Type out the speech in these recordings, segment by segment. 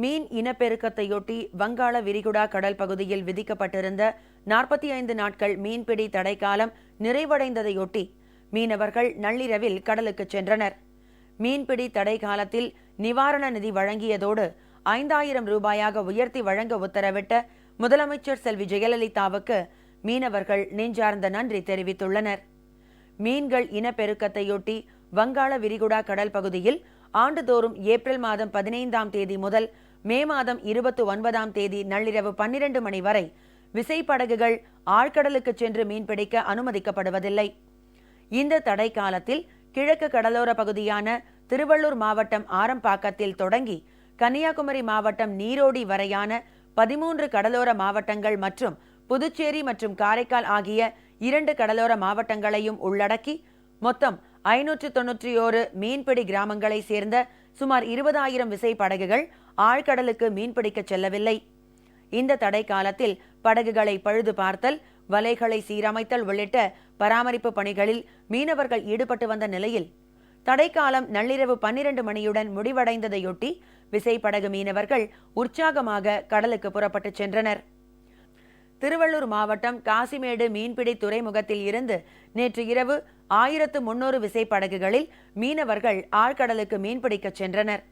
மீன் இனப்பெருக்கத்தையொட்டி வங்காள விரிகுடா கடல் பகுதியில் விதிக்கப்பட்டிருந்த நாற்பத்தி ஐந்து நாட்கள் மீன்பிடி தடைக்காலம் நிறைவடைந்ததையொட்டி மீனவர்கள் நள்ளிரவில் கடலுக்கு சென்றனர். மீன்பிடி தடை காலத்தில் நிவாரண நிதி வழங்கியதோடு ஐந்தாயிரம் ரூபாயாக உயர்த்தி வழங்க உத்தரவிட்ட முதலமைச்சர் செல்வி ஜெயலலிதாவுக்கு மீனவர்கள் நெஞ்சார்ந்த நன்றி தெரிவித்துள்ளனர். மீன்கள் இனப்பெருக்கத்தையொட்டி வங்காள விரிகுடா கடல் பகுதியில் ஆண்டுதோறும் ஏப்ரல் மாதம் பதினைந்தாம் தேதி முதல் மே மாதம் இருபத்தி ஒன்பதாம் தேதி நள்ளிரவு பன்னிரண்டு மணி வரை விசைப்படகுகள் ஆழ்கடலுக்கு சென்று மீன்பிடிக்க அனுமதிக்கப்படுவதில்லை. இந்த தடை காலத்தில் கிழக்கு கடலோர பகுதியான திருவள்ளூர் மாவட்டம் ஆரம்பாக்கத்தில் தொடங்கி கன்னியாகுமரி மாவட்டம் நீரோடி வரையான பதிமூன்று கடலோர மாவட்டங்கள் மற்றும் புதுச்சேரி மற்றும் காரைக்கால் ஆகிய இரண்டு கடலோர மாவட்டங்களையும் உள்ளடக்கி மொத்தம் ஐநூற்று தொன்னூற்றி ஓரு மீன்பிடி கிராமங்களை சேர்ந்த சுமார் இருபதாயிரம் விசைப்படகுகள் ஆழ்கடலுக்கு மீன்பிடிக்க செல்லவில்லை. இந்த தடை காலத்தில் படகுகளை பழுது பார்த்தல் வலைகளை சீரமைத்தல் உள்ளிட்ட பராமரிப்பு பணிகளில் மீனவர்கள் ஈடுபட்டு வந்த நிலையில் தடைக்காலம் நள்ளிரவு பன்னிரண்டு மணியுடன் முடிவடைந்ததையொட்டி விசைப்படகு மீனவர்கள் உற்சாகமாக கடலுக்கு புறப்பட்டுச் சென்றனர். திருவள்ளூர் மாவட்டம் காசிமேடு மீன்பிடி துறைமுகத்தில் இருந்து நேற்று இரவு ஆயிரத்து முன்னூறு விசைப்படகுகளில் மீனவர்கள் ஆழ்கடலுக்கு மீன்பிடிக்கச் சென்றனர்.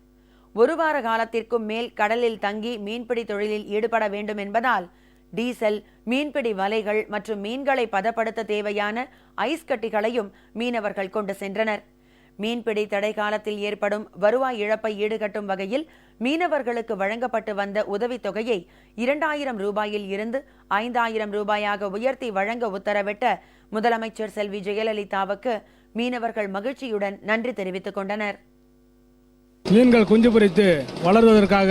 ஒரு வார காலத்திற்கும் மேல் கடலில் தங்கி மீன்பிடி தொழிலில் ஈடுபட வேண்டும் என்பதால் டீசல் மீன்பிடி வலைகள் மற்றும் மீன்களை பதப்படுத்த தேவையான ஐஸ் கட்டிகளையும் மீனவர்கள் கொண்டு சென்றனர். மீன்பிடி தடை காலத்தில் ஏற்படும் வருவாய் இழப்பை ஈடுகட்டும் வகையில் மீனவர்களுக்கு வழங்கப்பட்டு வந்த உதவித் தொகையை இரண்டாயிரம் ரூபாயில் இருந்து ஐந்தாயிரம் ரூபாயாக உயர்த்தி வழங்க உத்தரவிட்ட முதலமைச்சர் செல்வி ஜெயலலிதாவுக்கு மீனவர்கள் மகிழ்ச்சியுடன் நன்றி தெரிவித்துக் கொண்டனர். மீன்கள் குஞ்சு பொறித்து வளர்வதற்காக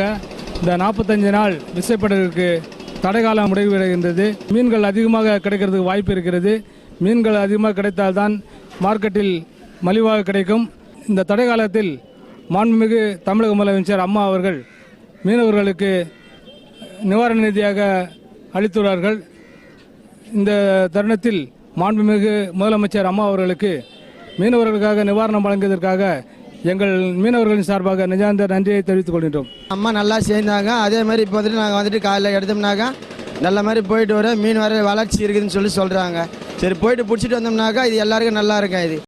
இந்த நாற்பத்தஞ்சு நாள் விசைப்படலுக்கு தடைகாலம் முடிவடைகின்றது. மீன்கள் அதிகமாக கிடைக்கிறதுக்கு வாய்ப்பு இருக்கிறது. மீன்கள் அதிகமாக கிடைத்தால்தான் மார்க்கெட்டில் மலிவாக கிடைக்கும். இந்த தடை காலத்தில் மாண்புமிகு தமிழக முதலமைச்சர் அம்மா அவர்கள் மீனவர்களுக்கு நிவாரண நிதியாக அளித்துள்ளார்கள். இந்த தருணத்தில் மாண்புமிகு முதலமைச்சர் அம்மா அவர்களுக்கு மீனவர்களுக்காக நிவாரணம் வழங்கியதற்காக எங்கள் மீனவர்களின் சார்பாக நிஜாந்த நன்றியை தெரிவித்துக் கொள்கின்றோம். அம்மா நல்லா சேர்ந்தாங்க. அதே மாதிரி இப்போ வந்துட்டு நாங்கள் வந்துட்டு காலையில் எடுத்தோம்னாக்கா நல்ல மாதிரி போயிட்டு வர மீன் வர வளர்ச்சி இருக்குதுன்னு சொல்லி சொல்கிறாங்க சரி போயிட்டு பிடிச்சிட்டு வந்தோம்னாக்கா இது எல்லாருக்கும் நல்லா இருக்கும் இது